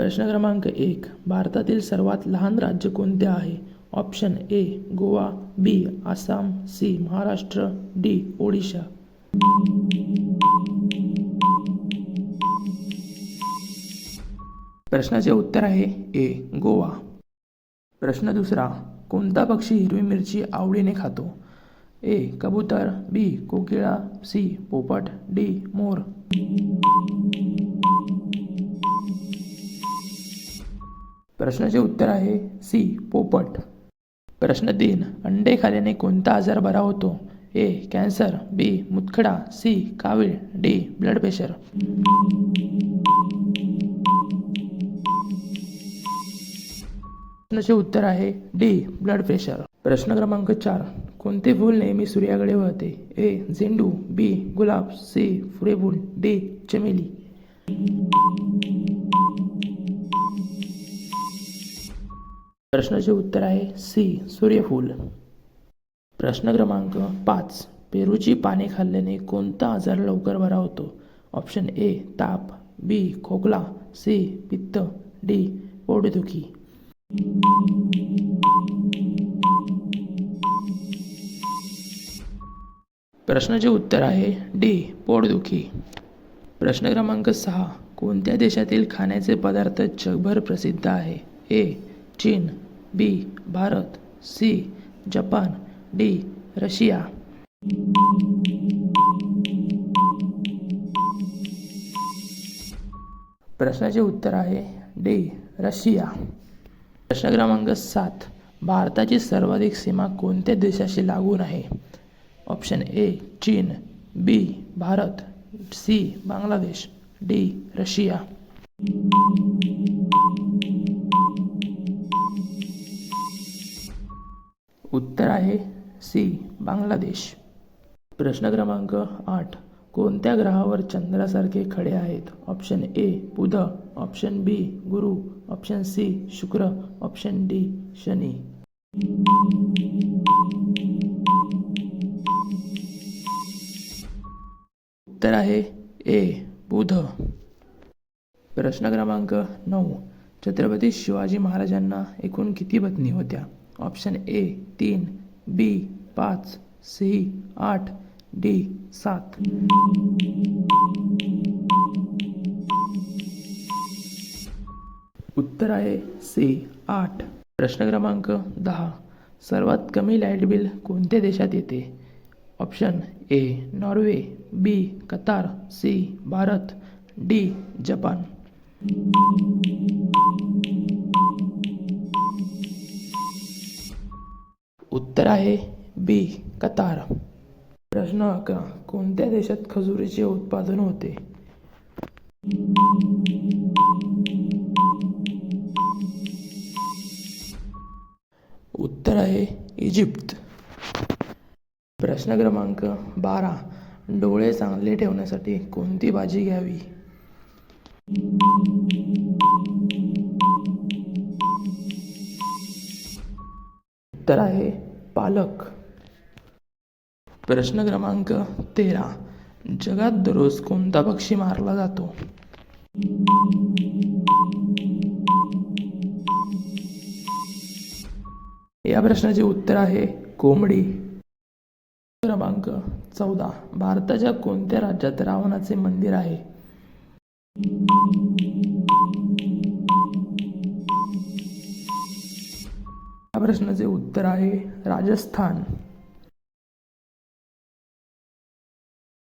प्रश्न क्रमांक एक. भारतातील सर्वात लहान राज्य कोणते आहे? Option A Goa B Assam C Maharashtra D Odisha. प्रश्नाचे उत्तर आहे ए गोवा. प्रश्न दुसरा कोणता पक्षी हिरवी मिरची आवडीने खातो? ए कबूतर बी कोकिळा सी पोपट डी मोर. प्रश्नाचे उत्तर आहे सी पोपट. प्रश्न तीन अंडे खाल्याने कोणता आजार बरा होतो? ए कॅन्सर बी मुतखडा सी कावीळ डी ब्लड प्रेशर. प्रश्नाचे उत्तर आहे डी ब्लड प्रेशर. प्रश्न क्रमांक चार कोणते फूल नेहमी सूर्याकडे वळते? ए झेंडू बी गुलाब सी फुरेफूल डी चमेली. प्रश्नाचे उत्तर आहे सी सूर्यफूल. प्रश्न क्रमांक पाच पेरूची पाने खाल्ल्याने कोणता आजार लवकर बरा होतो? ऑप्शन ए ताप बी खोकला सी पित्त डी पोटदुखी प्रश्नाचे उत्तर आहे डी पोटदुखी प्रश्न क्रमांक सहा कोणत्या देशातील खाण्याचे पदार्थ जगभर प्रसिद्ध आहे? ए चीन B Bharat C Japan D Russia. प्रश्नाचे उत्तर आहे डी रशिया. प्रश्न क्रमांक सात भारताची सर्वाधिक सीमा कोणत्या देशाशी लागून आहे? ऑप्शन ए चीन B Bharat C Bangladesh D Russia. उत्तर आहे सी बांगलादेश. प्रश्न क्रमांक आठ. कोणत्या ग्रहावर चंद्रासारखे खडे आहेत? Option A Budh. Option B गुरु. ऑप्शन सी शुक्र. ऑप्शन डी शनी. उत्तर आहे ए बुध. प्रश्न क्रमांक नऊ. छत्रपती शिवाजी महाराजांना एकूण किती पत्नी होत्या? ऑप्शन ए तीन बी पाच सी आठ डी सात. उत्तर आहे सी आठ. प्रश्न क्रमांक दहा. सर्वात कमी लाइट बिल कोणत्या देशात येते? Option A Norway B Qatar C Bharat D Japan. उत्तर आहे बी कतार. प्रश्न अकरा. कोणत्या देशात खजुरीचे उत्पादन होते? उत्तर आहे इजिप्त. प्रश्न क्रमांक बारा. डोळे चांगले ठेवण्यासाठी कोणती भाजी घ्यावी? उत्तर आहे पालक. प्रश्न क्रमांक तेरा. जगात दररोज कोणता पक्षी मारला जातो? या प्रश्नाचे उत्तर आहे कोंबडी. क्रमांक चौदा. भारताच्या कोणत्या राज्यात रावणाचे मंदिर आहे? प्रश्नाचे उत्तर आहे राजस्थान.